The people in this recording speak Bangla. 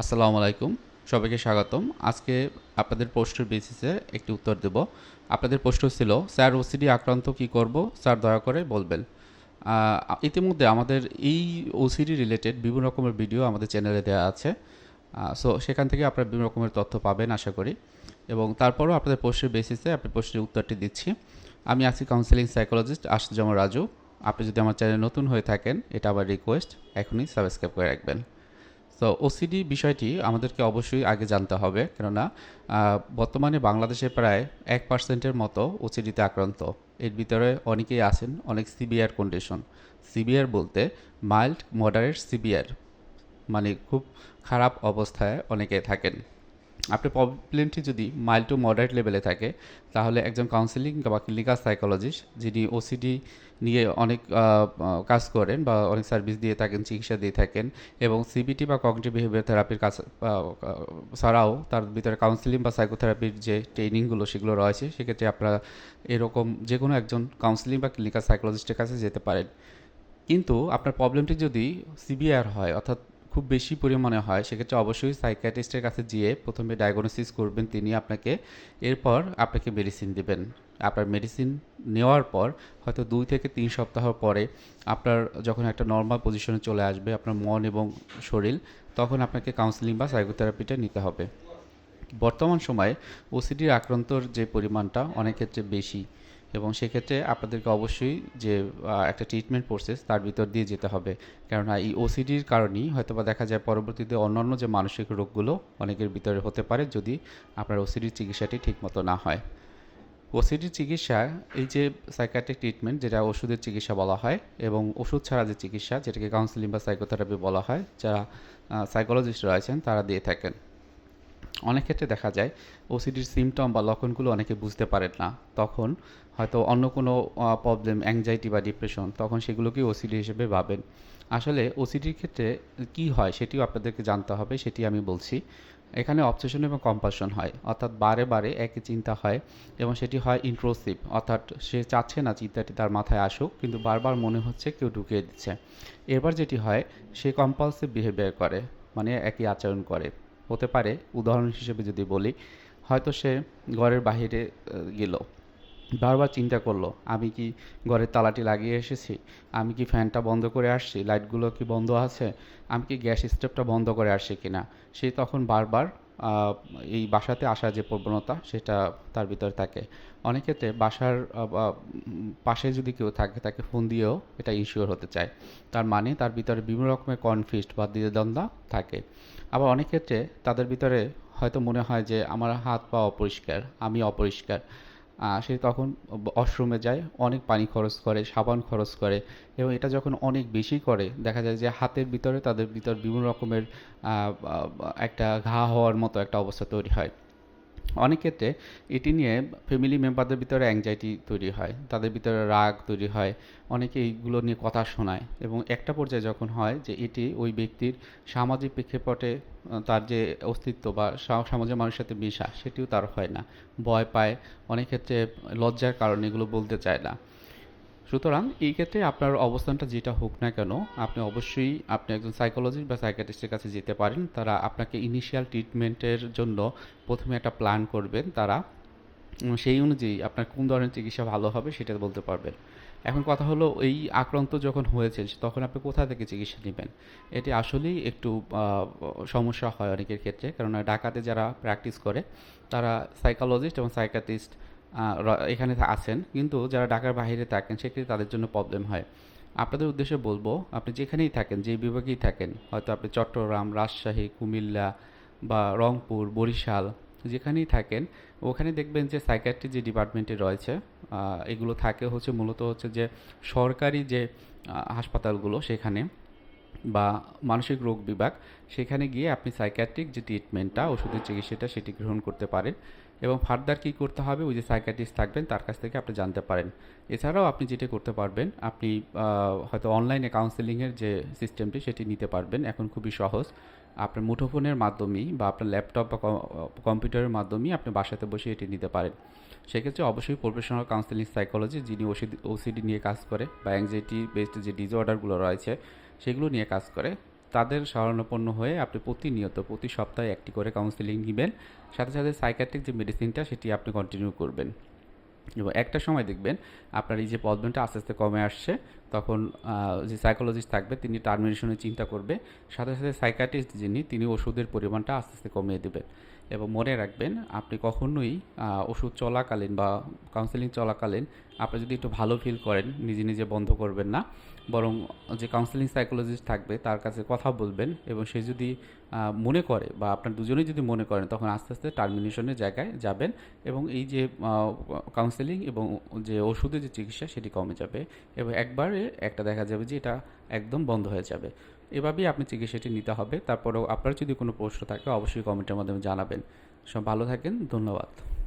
আসসালামু আলাইকুম, সবাইকে স্বাগতম। আজকে আপনাদের পোস্টের বেসিসে একটি উত্তর দেব। আপনাদের প্রশ্ন ছিল, স্যার ওসিডি আক্রান্ত কি করব? স্যার দয়া করে বলবেন। ইতিমধ্যে আমাদের এই ওসিডি রিলেটেড বিভিন্ন রকমের ভিডিও আমাদের চ্যানেলে দেওয়া আছে। সো সেখান থেকে আপনারা বিভিন্ন রকমের তথ্য পাবেন, আশা করি। এবং তারপরও আপনাদের প্রশ্নের বেসিসে আপনি প্রশ্নের উত্তরটি দিচ্ছি। আমি আছি কাউন্সিলিং সাইকোলজিস্ট আশুজামা রাজু। আপনি যদি আমার চ্যানেল নতুন হয়ে থাকেন, এটা আমার রিকোয়েস্ট এখনই সাবস্ক্রাইব করে রাখবেন। তো ওসিডি বিষয়টি আমাদেরকে অবশ্যই আগে জানতে হবে, কেননা বর্তমানে বাংলাদেশে প্রায় এক পার্সেন্টের মতো ওসিডিতে আক্রান্ত। এর ভিতরে অনেকেই আছেন, অনেক সিভিয়ার কন্ডিশন সিভিয়ার বলতে মাইল্ড মডারেট সিভিয়ার মানে খুব খারাপ অবস্থায় অনেকে থাকেন। আপনার প্রবলেমটি যদি মাইল্ড টু মডারেট লেভেলে থাকে, তাহলে একজন কাউন্সিলিং বা ক্লিনিক্যাল সাইকোলজিস্ট যিনি ওসিডি নিয়ে অনেক কাজ করেন বা অনেক সার্ভিস দিয়ে থাকেন, চিকিৎসা দিয়ে থাকেন এবং সিবিটি বা কগনিটিভ বিহেভিয়ার থেরাপির কাজ ছাড়াও তার ভিতরে কাউন্সিলিং বা সাইকোথেরাপির যে ট্রেনিংগুলো সেগুলো রয়েছে, সেক্ষেত্রে আপনারা এরকম যে কোনো একজন কাউন্সিলিং বা ক্লিনিক্যাল সাইকোলজিস্টের কাছে যেতে পারেন। কিন্তু আপনার প্রবলেমটি যদি সিভিয়ার হয়, অর্থাৎ খুব বেশি পরিমাণে হয়, সেক্ষেত্রে অবশ্যই সাইকিয়াট্রিস্টের কাছে গিয়ে প্রথমে ডায়াগনোসিস করবেন, তিনি আপনাকে এরপর আপনাকে মেডিসিন দিবেন। আপনার মেডিসিন নেওয়ার পর হয়তো দুই থেকে তিন সপ্তাহ পরে আপনার যখন একটা নর্মাল পজিশনে চলে আসবে, আপনার মন এবং শরীর, তখন আপনাকে কাউন্সিলিং বা সাইকোথেরাপিটা নিতে হবে। বর্তমান সময়ে ওসিডির আক্রান্তর যে পরিমাণটা অনেক ক্ষেত্রে বেশি। এবং সেক্ষেত্রে আপনাদেরকে অবশ্যই যে একটা ট্রিটমেন্ট প্রসেস তার ভিতর দিয়ে যেতে হবে। কেননা এই ওসিডির কারণেই হয়তোবা দেখা যায় পরবর্তীতে অন্যান্য যে মানসিক রোগগুলো অনেকের ভিতরে হতে পারে যদি আপনার ওসিডির চিকিৎসাটি ঠিকমতো না হয়। ওসিডির চিকিৎসা, এই যে সাইকাটিক ট্রিটমেন্ট যেটা ওষুধের চিকিৎসা বলা হয় এবং ওষুধ ছাড়া যে চিকিৎসা যেটাকে কাউন্সিলিং বা সাইকোথেরাপি বলা হয়, যারা সাইকোলজিস্ট রয়েছেন তারা দিয়ে থাকেন। অনেক ক্ষেত্রে দেখা যায় ওসিডির সিমটম বা লক্ষণগুলো অনেকে বুঝতে পারেন না। তখন হয়তো অন্য কোনো প্রবলেম অ্যাংজাইটি বা ডিপ্রেশন তখন সেগুলোকেই ওসিডি হিসেবে ভাবেন। আসলে ওসিডির ক্ষেত্রে কি হয় সেটিও আপনাদেরকে জানতে হবে, সেটি আমি বলছি। এখানে অবসেশন এবং কম্পালশন হয়, অর্থাৎ বারে বারে একই চিন্তা হয় এবং সেটি হয় ইন্ট্রোসিভ অর্থাৎ সে চাচ্ছে না চিন্তাটি তার মাথায় আসুক, কিন্তু বারবার মনে হচ্ছে কেউ ঢুকিয়ে দিচ্ছে। এরপর যেটি হয়, সে কম্পালসিভ বিহেভিয়ার করে মানে একই আচরণ করে। হতে পারে। উদাহরণ হিসেবে যদি বলি, হয়তো সে ঘরের বাইরে গেল। বারবার চিন্তা করল, আমি কি ঘরের তালাটি লাগিয়ে এসেছি? আমি কি ফ্যানটা বন্ধ করে আসছি? লাইটগুলো কি বন্ধ আছে? আমি কি গ্যাস স্টোভটা বন্ধ করে আসছি কিনা? সে তখন বারবার এই বাসাতে আসার যে প্রবণতা, সেটা তার ভিতরে থাকে। অনেক ক্ষেত্রে বাসার পাশে যদি কেউ থাকে, তাকে ফোন দিয়েও এটা ইনশিওর হতে চায়। তার মানে তার ভিতরে বিভিন্ন রকমের কনফিউজড বা দ্বিধাদ্বন্দ্ব থাকে। আবার অনেক ক্ষেত্রে তাদের ভিতরে হয়তো মনে হয় যে আমার হাত পা অপরিষ্কার, আমি অপরিষ্কার। সে তখন ওয়াশরুমে যায়, অনেক পানি খরচ করে, সাবান খরচ করে এবং এটা যখন অনেক বেশি করে, দেখা যায় যে হাতের ভিতরে তাদের ভিতর বিভিন্ন রকমের একটা ঘা হওয়ার মতো একটা অবস্থা তৈরি হয়। অনেক ক্ষেত্রে এটি নিয়ে ফ্যামিলি মেম্বারদের ভিতরে অ্যাংজাইটি তৈরি হয়, তাদের ভিতরে রাগ তৈরি হয়, অনেকে এইগুলো নিয়ে কথা শোনায় এবং একটা পর্যায়ে যখন হয় যে এটি ওই ব্যক্তির সামাজিক প্রেক্ষাপটে তার যে অস্তিত্ব বা সমাজের মানুষের সাথে মেশা, সেটিও তার হয় না। ভয় পায়, অনেক ক্ষেত্রে লজ্জার কারণে এগুলো বলতে চায় না। সুতরাং এই ক্ষেত্রে আপনার অবস্থানটা যেটা হোক না কেন, আপনি অবশ্যই আপনি একজন সাইকোলজিস্ট বা সাইকাটিস্টের কাছে যেতে পারেন। তারা আপনাকে ইনিশিয়াল ট্রিটমেন্টের জন্য প্রথমে একটা প্ল্যান করবেন। তারা সেই অনুযায়ী আপনার কোন ধরনের চিকিৎসা ভালো হবে সেটা বলতে পারবেন। এখন কথা হলো এই আক্রান্ত যখন হয়েছে, তখন আপনি কোথা থেকে চিকিৎসা নেবেন? এটি আসলেই একটু সমস্যা হয় অনেকের ক্ষেত্রে। কেননা ঢাকাতে যারা প্র্যাকটিস করে, তারা সাইকোলজিস্ট এবং সাইকাটিস্ট এখানে আছেন। কিন্তু যারা ঢাকার বাইরে থাকেন, সেক্ষেত্রে তাদের জন্য প্রবলেম হয়। আপনাদের উদ্দেশ্যে বলব, আপনি যেখানেই থাকেন, যে বিভাগেই থাকেন, হয়তো আপনি চট্টগ্রাম, রাজশাহী, কুমিল্লা বা রংপুর, বরিশাল, যেখানেই থাকেন, ওখানে দেখবেন যে সাইকিয়াট্রি যে ডিপার্টমেন্টে রয়েছে এগুলো থাকে হচ্ছে মূলত হচ্ছে যে সরকারি যে হাসপাতালগুলো সেখানে বা মানসিক রোগ বিভাগ, সেখানে গিয়ে আপনি সাইকিয়াট্রিক যে ট্রিটমেন্টটা ওষুধের চিকিৎসাটা সেটি গ্রহণ করতে পারেন। এবং ফার্দার কী করতে হবে? ওই যে সাইকিয়াট্রিস্ট থাকবেন, তার কাছ থেকে আপনি জানতে পারেন। এছাড়াও আপনি যেটা করতে পারবেন, আপনি হয়তো অনলাইনে কাউন্সেলিংয়ের যে সিস্টেমটি সেটি নিতে পারবেন। এখন খুবই সহজ। আপনার মুঠোফোনের মাধ্যমেই বা আপনার ল্যাপটপ বা কম্পিউটারের মাধ্যমেই আপনি বাসাতে বসে এটি নিতে পারেন। সেক্ষেত্রে অবশ্যই প্রফেশনাল কাউন্সেলিং সাইকোলজি যিনি ওসিডি নিয়ে কাজ করে বা অ্যাংজাইটি বেসড যে ডিসঅর্ডারগুলো রয়েছে, সেগুলো নিয়ে কাজ করে। তাদের শরণাপন্ন হয়ে আপনি প্রতিনিয়ত, প্রতি সপ্তাহে একটি করে কাউন্সিলিং নেবেন। সাথে সাথে সাইকাট্রিক যে মেডিসিনটা সেটি আপনি কন্টিনিউ করবেন। এবং একটা সময় দেখবেন আপনার এই যে প্রবলেমটা আস্তে আস্তে কমে আসছে। তখন যে সাইকোলজিস্ট থাকবে, তিনি টার্মিনেশনের চিন্তা করবে। সাথে সাথে সাইকাটিস্ট যিনি, তিনি ওষুধের পরিমাণটা আস্তে আস্তে কমিয়ে দেবেন। এবং মনে রাখবেন, আপনি কখনোই ওষুধ চলাকালীন বা কাউন্সেলিং চলাকালীন আপনি যদি একটু ভালো ফিল করেন, নিজে নিজে বন্ধ করবেন না। বরং যে কাউন্সেলিং সাইকোলজিস্ট থাকবে, তার কাছে কথা বলবেন এবং সে যদি মনে করে বা আপনার দুজনেই যদি মনে করেন, তখন আস্তে আস্তে টার্মিনেশনের জায়গায় যাবেন এবং এই যে কাউন্সেলিং এবং যে ওষুধের যে চিকিৎসা, সেটি কমে যাবে এবং একবারে একটা দেখা যাবে যে এটা একদম বন্ধ হয়ে যাবে। এভাবেই আপনি চিকিৎসাটি নিতে হবে। তারপরেও আপনার যদি কোনো প্রশ্ন থাকে, অবশ্যই কমেন্টের মাধ্যমে জানাবেন। সব ভালো থাকেন, ধন্যবাদ।